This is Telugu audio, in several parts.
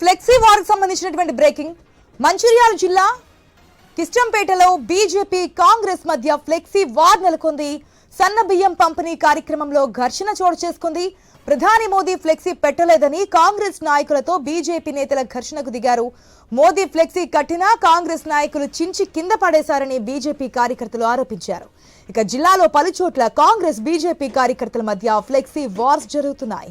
ఫ్లెక్సీ వార్ సంబంధించినటువంటి బ్రేకింగ్. మంచిర్యాల జిల్లా కిష్టంపేటలో బీజేపీ కాంగ్రెస్ మధ్య ఫ్లెక్సీ వార్ నెలకొంది. సన్న బియ్యం పంపిణీ కార్యక్రమంలో ఘర్షణ చోటు చేసుకుంది. ప్రధాని మోదీ ఫ్లెక్సీ పెట్టలేదని కాంగ్రెస్ నాయకులతో బీజేపీ నేతల ఘర్షణకు దిగారు. మోదీ ఫ్లెక్సీ కట్టినా కాంగ్రెస్ నాయకులు చించి కింద పడేశారని బీజేపీ కార్యకర్తలు ఆరోపించారు. ఇక జిల్లాలో పలుచోట్ల కాంగ్రెస్ బీజేపీ కార్యకర్తల మధ్య ఫ్లెక్సీ వార్స్ జరుగుతున్నాయి.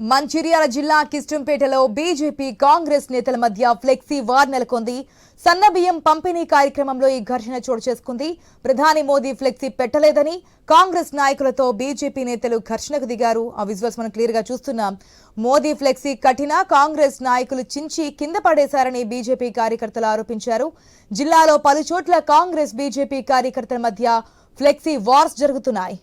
మంచిర్యాల జిల్లా కిష్టంపేటలో బీజేపీ కాంగ్రెస్ నేతల మధ్య ఫ్లెక్సీ వార్ నెలకొంది. సన్నబియ్యం పంపిణీ కార్యక్రమంలో ఈ ఘర్షణ చోటు చేసుకుంది. ప్రధాని మోదీ ఫ్లెక్సీ పెట్టలేదని కాంగ్రెస్ నాయకులతో బీజేపీ నేతలు ఘర్షణకు దిగారు. ఆ విజువల్స్ మనం క్లియర్గా చూస్తున్నాం మోదీ ఫ్లెక్సీ కఠిన కాంగ్రెస్ నాయకులు చించి కింద పడేశారని బీజేపీ కార్యకర్తలు ఆరోపించారు. జిల్లాలో పలు చోట్ల కాంగ్రెస్ బీజేపీ కార్యకర్తల మధ్య ఫ్లెక్సీ వార్స్ జరుగుతున్నాయి.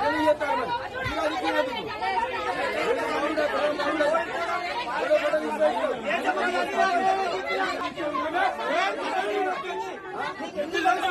ఎన్ని చెప్తారు ఎందుకంటే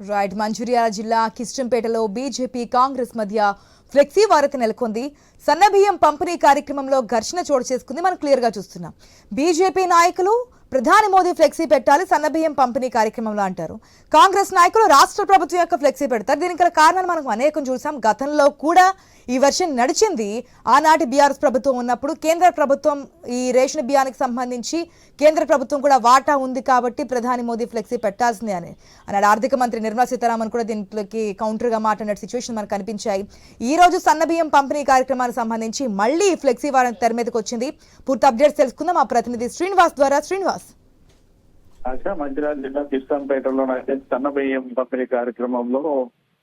రైట్ మంచిర్యాల జిల్లా కిష్టంపేటలో బీజేపీ కాంగ్రెస్ మధ్య ఫ్లెక్సీ వారత నెలకొంది. సన్నబియ్యం పంపిణీ కార్యక్రమంలో ఘర్షణ చోటు చేసుకుంది. మనం క్లియర్గా చూస్తున్నాం. బీజేపీ నాయకులు ప్రధాని మోదీ ఫ్లెక్సీ పెట్టాలి సన్నబియ్యం పంపిణీ కార్యక్రమంలో అంటారు. కాంగ్రెస్ నాయకులు రాష్ట్ర ప్రభుత్వం యొక్క ఫ్లెక్సీ పెడతారు. దీనికి గల కారణాలు మనం అనేకం చూసాం. గతంలో కూడా ఈ వర్షం నడిచింది. ఆనాటి బీఆర్ఎస్ ప్రభుత్వం ఉన్నప్పుడు కేంద్ర ప్రభుత్వం ఈ రేషన్ బియ్యానికి సంబంధించి కేంద్ర ప్రభుత్వం కూడా వాటా ఉంది కాబట్టి ప్రధాని మోదీ ఫ్లెక్సీ పెట్టాల్సిందే అని అన్నాడు. ఆర్థిక మంత్రి నిర్మలా సీతారామన్ కూడా దీంట్లోకి కౌంటర్గా మాట్లాడిన సిచ్యువేషన్ మనకు కనిపించాయి. ఈ రోజు సన్నబియ్యం పంపిణీ కార్యక్రమానికి సంబంధించి మళ్ళీ ఫ్లెక్సీ వారం తెర మీదకి వచ్చింది. పూర్తి అప్డేట్స్ తెలుసుకుందాం. మా ప్రతినిధి శ్రీనివాస్ ద్వారా. శ్రీనివాస్. ఆశ మంచిర్యాల జిల్లా కిష్టంపేటలో అయితే సన్న బియ్యం పంపిణీ కార్యక్రమంలో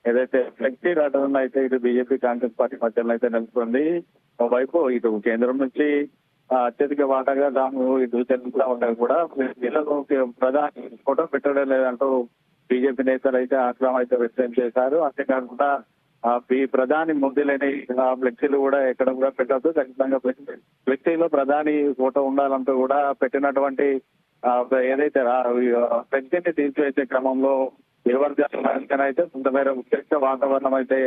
ఏదైతే ఫ్లెక్సీ రావడం అయితే ఇటు బీజేపీ కాంగ్రెస్ పార్టీ మధ్యలో అయితే నెలకొంది ఒకవైపు ఇటు కేంద్రం నుంచి అత్యధిక వాటాగా దాము ఇటు తెలుగుతా ఉండగా కూడా. జిల్లాలో ప్రధాని ఫోటో పెట్టడం లేదంటూ బీజేపీ నేతలు అయితే ఆగ్రహం అయితే వ్యక్తం చేశారు. అంతేకాకుండా ఈ ప్రధాని ముద్దులేని లేని ఫ్లెక్సీలు కూడా ఎక్కడ కూడా పెట్టద్దు. ఖచ్చితంగా ఫ్లెక్సీలో ప్రధాని ఫోటో ఉండాలంటూ కూడా పెట్టినటువంటి ఏదైతే ఫ్లెక్సీని తీసివేసే క్రమంలో ఇరు వర్గాల అయితే కొంతమేర ఉద్రిక్త వాతావరణం అయితే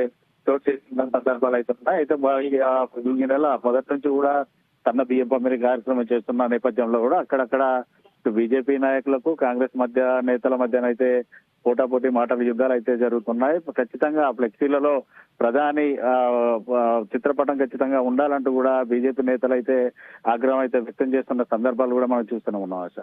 చోటు చేసిన సందర్భాలు అయితే ఉన్నాయి. అయితే ఈ, నెల మొదటి నుంచి కూడా సన్న బియ్యం పంపిణీ కార్యక్రమం చేస్తున్న నేపథ్యంలో కూడా అక్కడక్కడ బీజేపీ నాయకులకు కాంగ్రెస్ మధ్య నేతల మధ్యనైతే పోటాపోటీ మాటల యుద్ధాలు అయితే జరుగుతున్నాయి. ఖచ్చితంగా ఆ ఫ్లెక్సీలలో ప్రధాని చిత్రపటం ఖచ్చితంగా ఉండాలంటూ కూడా బీజేపీ నేతలు అయితే ఆగ్రహం అయితే వ్యక్తం చేస్తున్న సందర్భాలు కూడా మనం చూస్తూనే ఉన్నాం ఆశ.